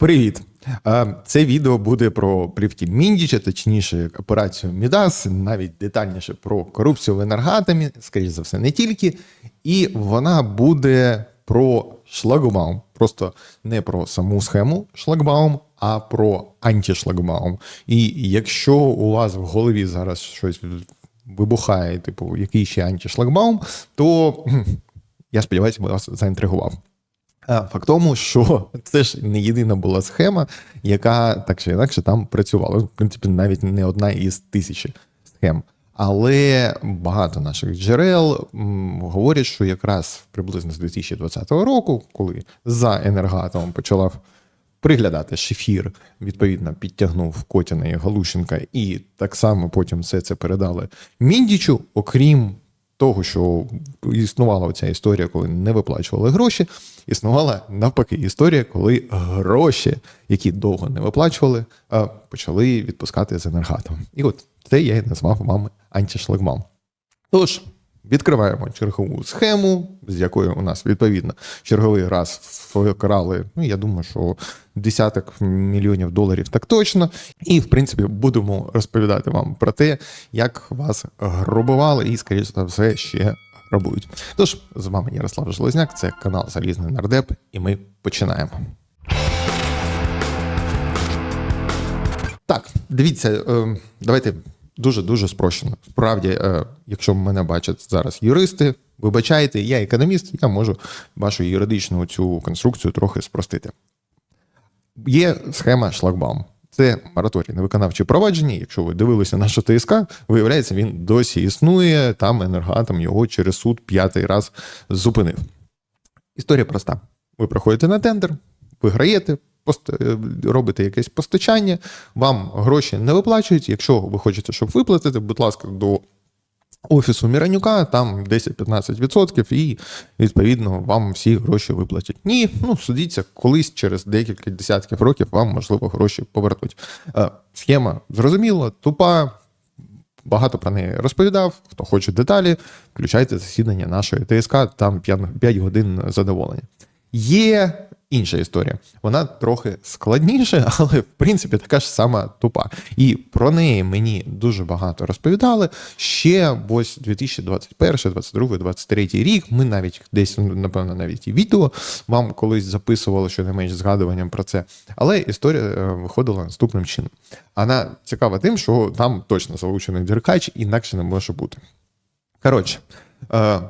Привіт! Це відео буде про плівки Міндіча, точніше, операцію Мідас, навіть детальніше про корупцію в енергатомі, скоріш за все, не тільки. І вона буде про шлагбаум. Просто не про саму схему шлагбаум, а про антишлагбаум. І якщо у вас в голові зараз щось вибухає, типу, який ще антишлагбаум, то я сподіваюся, вас заінтригував. А, Факт тому, що це ж не єдина була схема, яка так чи інакше там працювала. В принципі, навіть не одна із тисячі схем. Але багато наших джерел говорять, що якраз приблизно з 2020 року, коли за енергатом почала приглядати шефір, відповідно підтягнув Котіна і Галущенка, і так само потім все це передали Міндічу, окрім того, що існувала ця історія, коли не виплачували гроші, існувала навпаки історія, коли гроші, які довго не виплачували, почали відпускати з енергатом. І от це я і назвав вам антишлагбаум. Тож, відкриваємо чергову схему, з якою у нас відповідно черговий раз вкрали, ну я думаю, що десяток мільйонів доларів так точно. І, в принципі, будемо розповідати вам про те, як вас грабували і, скоріше за все, ще грабують. Тож, з вами Ярослав Железняк, це канал Залізний Нардеп, і ми починаємо. Так, дивіться, е, давайте дуже дуже спрощено. Справді, е, якщо мене бачать зараз юристи, вибачайте, я економіст, я можу вашу юридичну цю конструкцію трохи спростити. Є схема шлагбаум. Це мораторій на виконавчі провадження. Якщо ви дивилися нашу ТСК, виявляється, він досі існує. Там енергоатом його через суд п'ятий раз зупинив. Історія проста: ви приходите на тендер, виграєте, е, робите якесь постачання, вам гроші не виплачують. Якщо ви хочете, щоб виплатити, будь ласка, до офісу Міранюка, там 10-15%, і відповідно вам всі гроші виплатять. Ні, ну судіться, колись через декілька десятків років вам можливо гроші повернуть. Е, Схема зрозуміла, тупа. Багато про неї розповідав. Хто хоче деталі, включайте засідання нашої ТСК, там 5 годин задоволення. Є інша історія. Вона трохи складніша, але в принципі така ж сама тупа. І про неї мені дуже багато розповідали. Ще ось 2021, 2022, 2023 рік. Ми навіть десь, напевно, навіть і відео вам колись записували, що не менш згадуванням про це. Але історія е, виходила наступним чином. Вона цікава тим, що там точно залучений деркач, інакше не може бути. Коротше, е,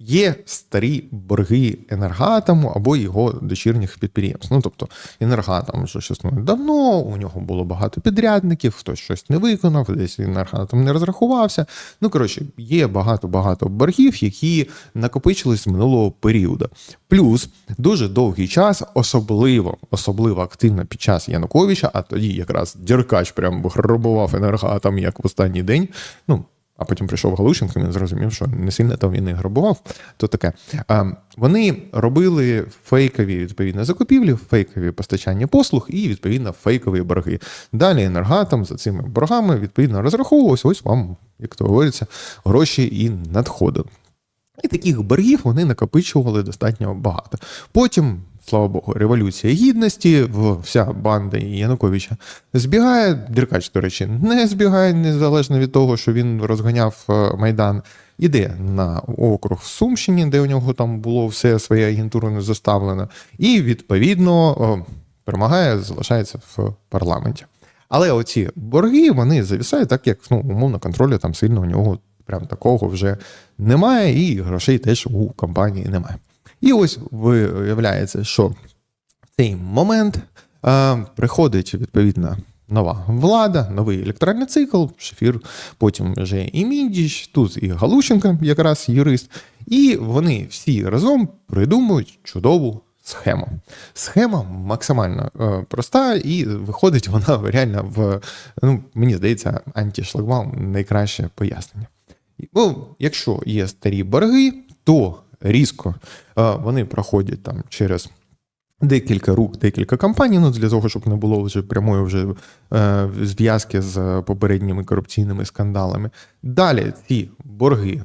є старі борги енергатому або його дочірніх підприємств. Ну тобто енергатом вже існує давно, у нього було багато підрядників, хтось щось не виконав, десь енергатом не розрахувався. Ну коротше, є багато-багато боргів, які накопичились з минулого періоду. Плюс дуже довгий час, особливо особливо активно під час Януковича, а тоді якраз Деркач прям грабував енергатом як в останній день. Ну а потім прийшов Галущенко, він зрозумів, що не сильно там він і грабував. То таке. Вони робили фейкові відповідно закупівлі, фейкові постачання послуг і відповідно фейкові борги. Далі енергатом за цими боргами відповідно розраховувалося. Ось вам, як то говориться, гроші і надходили. І таких боргів вони накопичували достатньо багато. Потім, слава Богу, революція гідності, вся банда Януковича збігає. Деркач, до речі, не збігає, незалежно від того, що він розганяв е, Майдан. Іде на округ в Сумщині, де у нього там було все своє агентурно заставлено, і відповідно перемагає, залишається в парламенті. Але оці борги вони завісають, так як ну, умовно контролю там сильно у нього прям такого вже немає, і грошей теж у компанії немає. І ось виявляється, що в цей момент е, приходить відповідна нова влада, новий електоральний цикл, шефір, потім вже і Міндіч, тут і Галущенко, якраз юрист, і вони всі разом придумують чудову схему. Схема максимально е, проста, і виходить вона реально в, ну, мені здається, антишлагбаум найкраще пояснення. Ну, якщо є старі борги, то різко. Вони проходять там через декілька рук, декілька компаній, ну для того, щоб не було вже прямої вже е, зв'язки з попередніми корупційними скандалами. Далі ці борги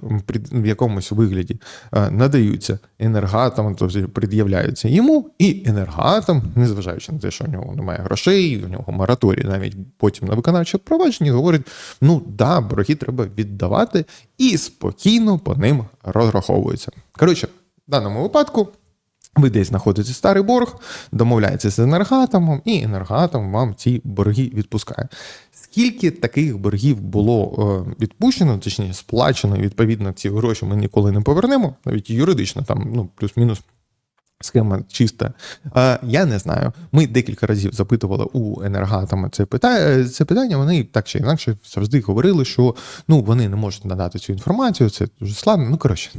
в якомусь вигляді е, надаються енергатам, тобто пред'являються йому, і енергатам, незважаючи на те, що у нього немає грошей, у нього мораторій, навіть потім на виконавче провадження, говорить: ну да, борги треба віддавати, і спокійно по ним розраховуються. Коротше, в даному випадку. Ви десь знаходите старий борг, домовляєтеся з енергатомом, і енергатом вам ці борги відпускає. Скільки таких боргів було е, відпущено, точніше сплачено, відповідно, ці гроші ми ніколи не повернемо, навіть юридично, там ну плюс-мінус схема чиста. Е, я не знаю. Ми декілька разів запитували у енергатома це питання. Це питання. Вони так чи інакше завжди говорили, що ну вони не можуть надати цю інформацію. Це дуже складно. Ну коротше,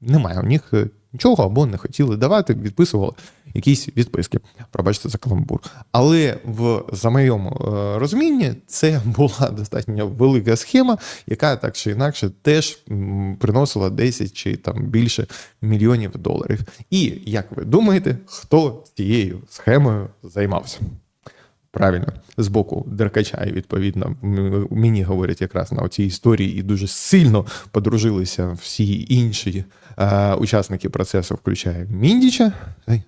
немає у них е, нічого або не хотіли давати, відписували якісь відписки. Пробачте за каламбур. Але в за моєму е, розумінні це була достатньо велика схема, яка так чи інакше теж приносила 10 чи там більше мільйонів доларів. І як ви думаєте, хто цією схемою займався? Правильно, з боку Деркача, і відповідно мені говорять якраз на цій історії, і дуже сильно подружилися всі інші е, учасники процесу, включає Міндіча.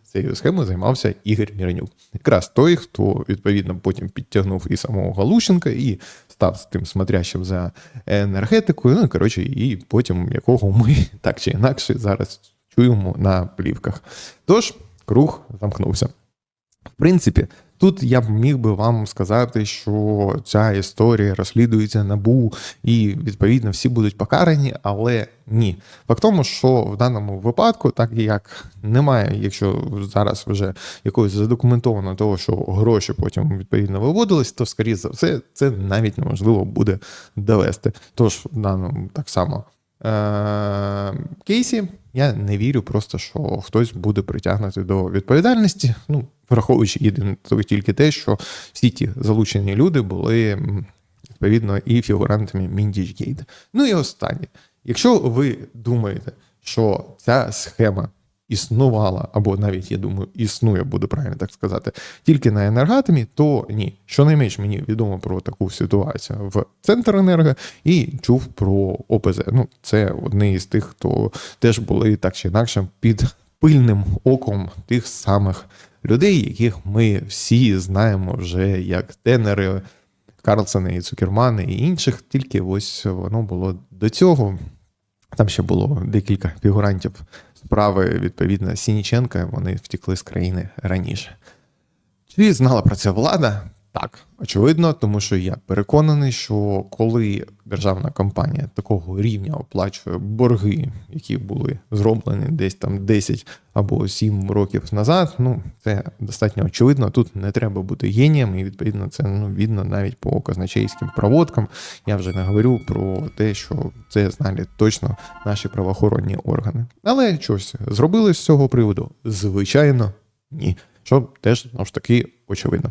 Цією схемою займався Ігор Міранюк. Якраз той, хто відповідно потім підтягнув і самого Галущенка, і став тим смотрящим за енергетикою. Ну коротше, і потім якого ми так чи інакше зараз чуємо на плівках. Тож круг замкнувся. В принципі, тут я б міг би вам сказати, що ця історія розслідується набу, і відповідно всі будуть покарані, але ні. Факт тому, що в даному випадку, так як немає, якщо зараз вже якогось задокументовано того, що гроші потім відповідно виводились, то скоріше за все це навіть неможливо буде довести. Тож в даному так само кейсі я не вірю просто, що хтось буде притягнути до відповідальності. Ну, враховуючи єдине тільки те, що всі ті залучені люди були відповідно і фігурантами Міндіч Гейт. Ну і останнє. Якщо ви думаєте, що ця схема існувала, або навіть я думаю, існує, буде правильно так сказати, тільки на енергатомі, то ні. Щонайменш мені відомо про таку ситуацію в Центренерго і чув про ОПЗ. Ну, це одні із тих, хто теж були так чи інакше під пильним оком тих самих людей, яких ми всі знаємо вже як тенери, Карлсони і Цукермани і інших. Тільки ось воно було до цього. Там ще було декілька фігурантів справи, відповідно, Сініченка, вони втекли з країни раніше. Чи знала про це влада? Так, очевидно, тому що я переконаний, що коли державна компанія такого рівня оплачує борги, які були зроблені десь там 10 або 7 років назад, ну це достатньо очевидно. Тут не треба бути генієм, і відповідно це ну видно навіть по казначейським проводкам. Я вже не говорю про те, що це знали точно наші правоохоронні органи. Але щось зробили з цього приводу? Звичайно, ні. Що теж знову ж таки очевидно.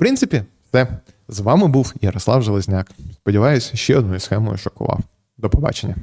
Принципі, все. З вами був Ярослав Железняк. Сподіваюсь, ще одною схемою шокував. До побачення.